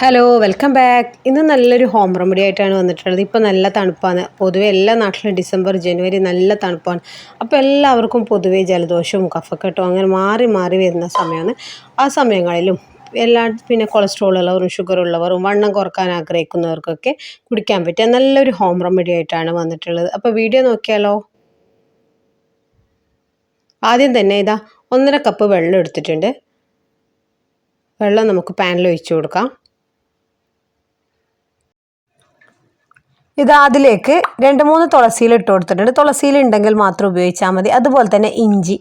Hello welcome back ഇന്ന് നല്ലൊരു home remedy ആയിട്ടാണ് വന്നിട്ടുള്ളത്. ഇപ്പോൾ നല്ല തണുപ്പാണ്. പൊതുവേ എല്ലാ നാട്ടിലും ഡിസംബർ ജനുവരി നല്ല തണുപ്പാണ്. അപ്പോൾ എല്ലാവർക്കും പൊതുവേ ജലദോഷവും കഫക്കെട്ടും അങ്ങനെ മാറി മാറി വരുന്ന സമയമാണ്. ആ സമയങ്ങളിലും എല്ലാ പിന്നെ കൊളസ്ട്രോൾ ഉള്ളവരും ഷുഗർ ഉള്ളവരും വണ്ണം കുറയ്ക്കാൻ ആഗ്രഹിക്കുന്നവർക്കൊക്കെ കുടിക്കാൻ പറ്റിയ നല്ലൊരു ഹോം റെമഡി ആയിട്ടാണ് വന്നിട്ടുള്ളത്. അപ്പോൾ വീഡിയോ നോക്കിയാലോ? ആദ്യം തന്നെ ഇതാ ഒന്നര കപ്പ് വെള്ളം എടുത്തിട്ടുണ്ട്. വെള്ളം നമുക്ക് പാനിൽ ഒഴിച്ചു കൊടുക്കാം. ഇത് അതിലേക്ക് രണ്ട് മൂന്ന് തുളസിയിൽ ഇട്ട് കൊടുത്തിട്ടുണ്ട്. തുളസിയിൽ ഉണ്ടെങ്കിൽ മാത്രം ഉപയോഗിച്ചാൽ മതി. അതുപോലെ തന്നെ ഇഞ്ചി.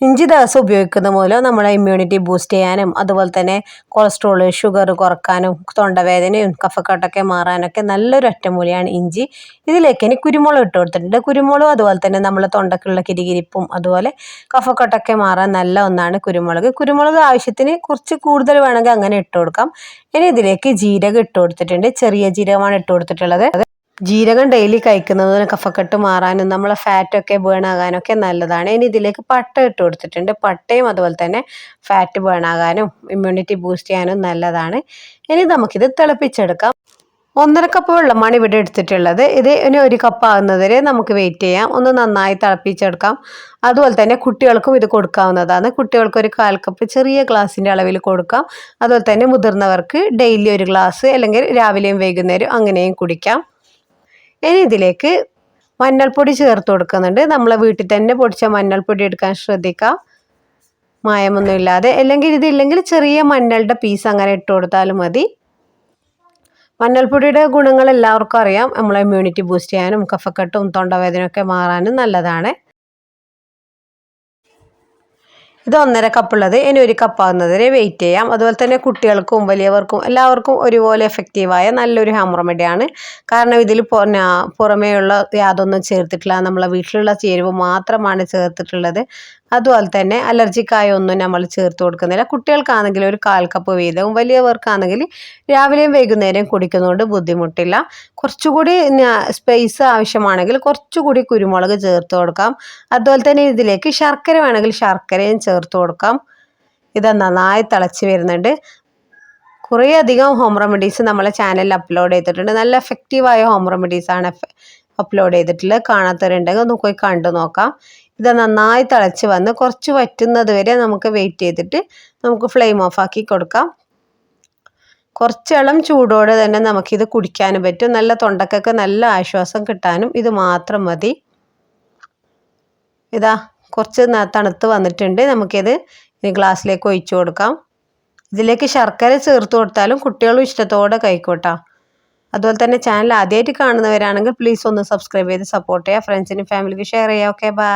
ഇഞ്ചി ദിവസം ഉപയോഗിക്കുന്ന മൂലം നമ്മളെ ഇമ്മ്യൂണിറ്റി ബൂസ്റ്റ് ചെയ്യാനും അതുപോലെ തന്നെ കൊളസ്ട്രോൾ ഷുഗർ കുറക്കാനും തൊണ്ടവേദനയും കഫക്കെട്ടൊക്കെ മാറാനൊക്കെ നല്ലൊരു ഒറ്റമൂലിയാണ് ഇഞ്ചി. ഇതിലേക്ക് ഇനി കുരുമുളക് ഇട്ട് കൊടുത്തിട്ടുണ്ട്. കുരുമുളകും അതുപോലെ തന്നെ നമ്മളെ തൊണ്ടക്കുള്ള കിരികിരിപ്പും അതുപോലെ കഫക്കെട്ടൊക്കെ മാറാൻ നല്ല ഒന്നാണ് കുരുമുളക്. കുരുമുളക് ആവശ്യത്തിന് കുറച്ച് കൂടുതൽ വേണമെങ്കിൽ അങ്ങനെ ഇട്ട് കൊടുക്കാം. ഇനി ഇതിലേക്ക് ജീരകം ഇട്ട് കൊടുത്തിട്ടുണ്ട്. ചെറിയ ജീരകമാണ് ഇട്ട് കൊടുത്തിട്ടുള്ളത്. ജീരകം ഡെയിലി കഴിക്കുന്നതിന് കഫക്കെട്ട് മാറാനും നമ്മളെ ഫാറ്റൊക്കെ ബേൺ ആകാനൊക്കെ നല്ലതാണ്. ഇനി ഇതിലേക്ക് പട്ട ഇട്ട് കൊടുത്തിട്ടുണ്ട്. പട്ടയും അതുപോലെ തന്നെ ഫാറ്റ് ബേൺ ആകാനും ഇമ്മ്യൂണിറ്റി ബൂസ്റ്റ് ചെയ്യാനും നല്ലതാണ്. ഇനി നമുക്കിത് തിളപ്പിച്ചെടുക്കാം. ഒന്നര കപ്പ് വെള്ളമാണ് ഇവിടെ എടുത്തിട്ടുള്ളത്. ഇത് ഇനി ഒരു കപ്പ് ആകുന്നതുവരെ നമുക്ക് വെയിറ്റ് ചെയ്യാം. ഒന്ന് നന്നായി തിളപ്പിച്ചെടുക്കാം. അതുപോലെ തന്നെ കുട്ടികൾക്കും ഇത് കൊടുക്കാവുന്നതാണ്. കുട്ടികൾക്ക് ഒരു കാൽ കപ്പ് ചെറിയ ഗ്ലാസിന്റെ അളവിൽ കൊടുക്കാം. അതുപോലെ തന്നെ മുതിർന്നവർക്ക് ഡെയിലി ഒരു ഗ്ലാസ് അല്ലെങ്കിൽ രാവിലെയും വൈകുന്നേരം അങ്ങനെയും കുടിക്കാം. ഇനി ഇതിലേക്ക് മഞ്ഞൾപ്പൊടി ചേർത്ത് കൊടുക്കുന്നുണ്ട്. നമ്മളെ വീട്ടിൽ തന്നെ പൊടിച്ച മഞ്ഞൾപ്പൊടി എടുക്കാൻ ശ്രദ്ധിക്കാം. മായമൊന്നും ഇല്ലാതെ അല്ലെങ്കിൽ ഇതില്ലെങ്കിൽ ചെറിയ മഞ്ഞളുടെ പീസ് അങ്ങനെ ഇട്ട് കൊടുത്താലും മതി. മഞ്ഞൾപ്പൊടിയുടെ ഗുണങ്ങൾ എല്ലാവർക്കും അറിയാം. നമ്മളെ ഇമ്മ്യൂണിറ്റി ബൂസ്റ്റ് ചെയ്യാനും കഫക്കെട്ടും തൊണ്ടവേദനയൊക്കെ മാറാനും നല്ലതാണ്. ഇത് ഒന്നര കപ്പുള്ളത് ഇനി ഒരു കപ്പാകുന്നത് വരെ വെയിറ്റ് ചെയ്യാം. അതുപോലെ തന്നെ കുട്ടികൾക്കും വലിയവർക്കും എല്ലാവർക്കും ഒരുപോലെ എഫക്റ്റീവായ നല്ലൊരു ഹാം റെമഡിയാണ് കാരണം ഇതിൽ പുറമേയുള്ള യാതൊന്നും ചേർത്തിട്ടില്ല. നമ്മളെ വീട്ടിലുള്ള ചേരുവ മാത്രമാണ് ചേർത്തിട്ടുള്ളത്. അതുപോലെ തന്നെ അലർജിക്കായ ഒന്നും നമ്മൾ ചേർത്ത് കൊടുക്കുന്നില്ല. കുട്ടികൾക്കാണെങ്കിൽ ഒരു കാൽ കപ്പ് വീതവും വലിയവർക്കാണെങ്കിൽ രാവിലെയും വൈകുന്നേരം കുടിക്കുന്നതുകൊണ്ട് ബുദ്ധിമുട്ടില്ല. കുറച്ചുകൂടി സ്പേസ് ആവശ്യമാണെങ്കിൽ കുറച്ചുകൂടി കുരുമുളക് ചേർത്ത് കൊടുക്കാം. അതുപോലെ തന്നെ ഇതിലേക്ക് ശർക്കര വേണമെങ്കിൽ ശർക്കരയും ചേർത്ത് കൊടുക്കാം. ഇത് നന്നായി തിളച്ച് വരുന്നുണ്ട്. കുറേ അധികം ഹോം റെമഡീസ് നമ്മളെ ചാനലിൽ അപ്ലോഡ് ചെയ്തിട്ടുണ്ട്. നല്ല എഫക്റ്റീവായ ഹോം റെമഡീസാണ് അപ്ലോഡ് ചെയ്തിട്ടില്ല. കാണാത്തവരുണ്ടെങ്കിൽ ഒന്ന് പോയി കണ്ടു നോക്കാം. ഇത് നന്നായി തിളച്ച് വന്ന് കുറച്ച് വറ്റുന്നത് വരെ നമുക്ക് വെയിറ്റ് ചെയ്തിട്ട് നമുക്ക് ഫ്ലെയിം ഓഫ് ആക്കി കൊടുക്കാം. കുറച്ചളം ചൂടോടെ തന്നെ നമുക്കിത് കുടിക്കാനും പറ്റും. നല്ല തൊണ്ടക്കൊക്കെ നല്ല ആശ്വാസം കിട്ടാനും ഇത് മാത്രം മതി. ഇതാ കുറച്ച് തണുത്ത് വന്നിട്ടുണ്ട്. നമുക്കിത് ഗ്ലാസ്സിലേക്ക് ഒഴിച്ചു കൊടുക്കാം. ഇതിലേക്ക് ശർക്കര ചേർത്ത് കൊടുത്താലും കുട്ടികളും ഇഷ്ടത്തോടെ കഴിക്കോട്ടാ അതുപോലെ തന്നെ ചാനൽ ആദ്യമായിട്ട് കാണുന്നവരാണെങ്കിൽ പ്ലീസ് ഒന്ന് സബ്സ്ക്രൈബ് ചെയ്ത് സപ്പോർട്ട് ചെയ്യുക. ഫ്രണ്ട്സിനും ഫാമിലിക്കും ഷെയർ ചെയ്യുക. Okay bye